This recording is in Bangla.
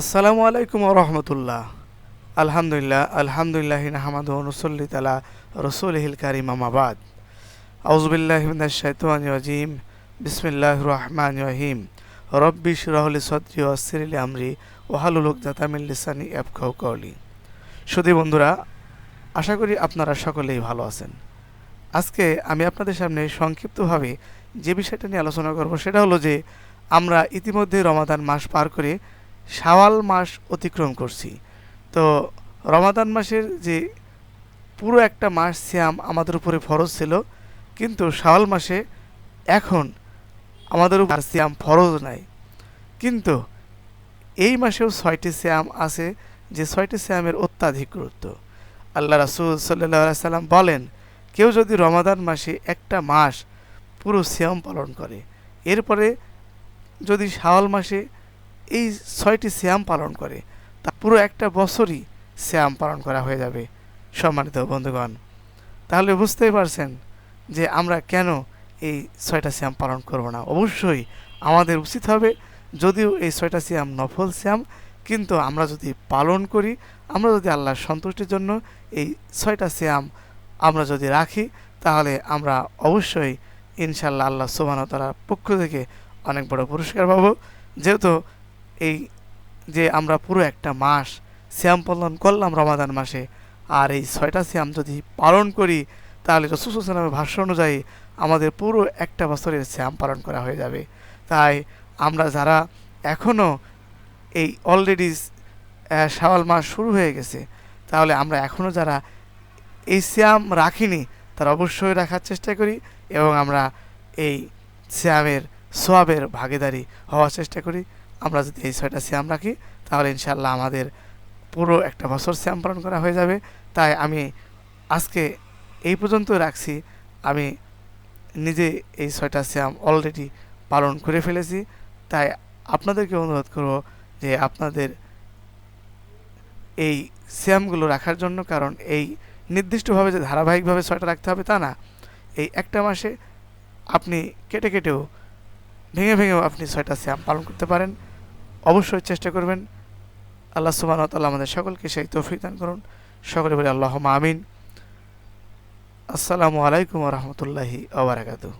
আসসালামু আলাইকুম রহমতুল্লাহ। আলহামদুলিল্লাহ আলহামদুলিল্লাহ নাহমাদ নসল্লি তালা রসুলহিল কারিম আমাবাদ আউজবিল্লাহিমিনাশাইতানি রাজিম। বিসমিল্লাহ রহমান রহিম। রব্বি শিরাহলি সদ্রি ওয়াসিরিলি আমরি ওহালুল উকদাতামিল লিসানি অ্যাপখাও কওলি। সুধী বন্ধুরা, আশা করি আপনারা সকলেই ভালো আছেন। আজকে আমি আপনাদের সামনে সংক্ষিপ্তভাবে যে বিষয়টা নিয়ে আলোচনা করব, সেটা হলো যে আমরা ইতিমধ্যে রমাদান মাস পার করে শাওয়াল মাস অতিক্রম করছি। তো রমাদান মাসের যে পুরো একটা মাস সিয়াম আমাদের উপরে ফরজ ছিল, কিন্তু শাওয়াল মাসে এখন আমাদের উপর সিয়াম ফরজ নাই। কিন্তু এই মাসেও ছয়টি শ্যাম আছে, যে ছয়টি শ্যামের অত্যাধিক গুরুত্ব। আল্লাহ রাসুল সাল্লাহ সাল্লাম বলেন, কেউ যদি রমাদান মাসে একটা মাস পুরো সিয়াম পালন করে, এরপরে যদি শাওয়াল মাসে এই ছয়টি শ্যাম পালন করে। তা পুরো একটা বছরই শ্যাম পালন করা হয়ে যাবে, সম্মানিত বন্ধুগণ। তাহলে বুঝতেই পারছেন যে আমরা কেন এই ছয়টা শ্যাম পালন করব না। অবশ্যই আমাদের উচিত হবে যদিও এই ছয়টা শ্যাম নফল শ্যাম, কিন্তু আমরা যদি পালন করি, আমরা যদি আল্লাহর সন্তুষ্টির জন্য এই ছয়টা শ্যাম আমরা যদি রাখি, তাহলে আমরা অবশ্যই ইনশাল্লাহ আল্লাহ সুবাহতালার পক্ষ থেকে অনেক বড় পুরস্কার পাবো। যেহেতু এই যে আমরা পুরো একটা মাস শ্যাম পালন করলাম রমাদান মাসে, আর এই ছয়টা শ্যাম যদি পালন করি, তাহলে রসুসালামের ভাষ্য অনুযায়ী আমাদের পুরো একটা বছরের শ্যাম পালন করা হয়ে যাবে। তাই আমরা যারা এখনও এই অলরেডি শাওয়াল মাস শুরু হয়ে গেছে, তাহলে আমরা এখনও যারা এই শ্যাম রাখিনি, তারা অবশ্যই রাখার চেষ্টা করি এবং আমরা এই শ্যামের সোয়াবের ভাগিদারি হওয়ার চেষ্টা করি। আমরা যদি এই ছয়টা শ্যাম রাখি, তাহলে ইনশাল্লাহ আমাদের পুরো একটা বছর শ্যাম পালন করা হয়ে যাবে। তাই আমি আজকে এই পর্যন্ত রাখছি। আমি নিজে এই ছয়টা শ্যাম অলরেডি পালন করে ফেলেছি। তাই আপনাদেরকে অনুরোধ করব যে আপনাদের এই শ্যামগুলো রাখার জন্য, কারণ এই নির্দিষ্টভাবে যে ধারাবাহিকভাবে ছয়টা রাখতে হবে তা না। এই একটা মাসে আপনি কেটে কেটেও ভেঙে ভেঙেও আপনি ছয়টা শ্যাম পালন করতে পারেন। অবশ্যই চেষ্টা করবেন। আল্লাহ সুবাহ তাল্লাহ আমাদের সকলকে সেই তৌফিক দান করুন। সকলে বলে আল্লাহ আমিন। আসসালামু আলাইকুম রহমতুল্লাহি আবরাকাতু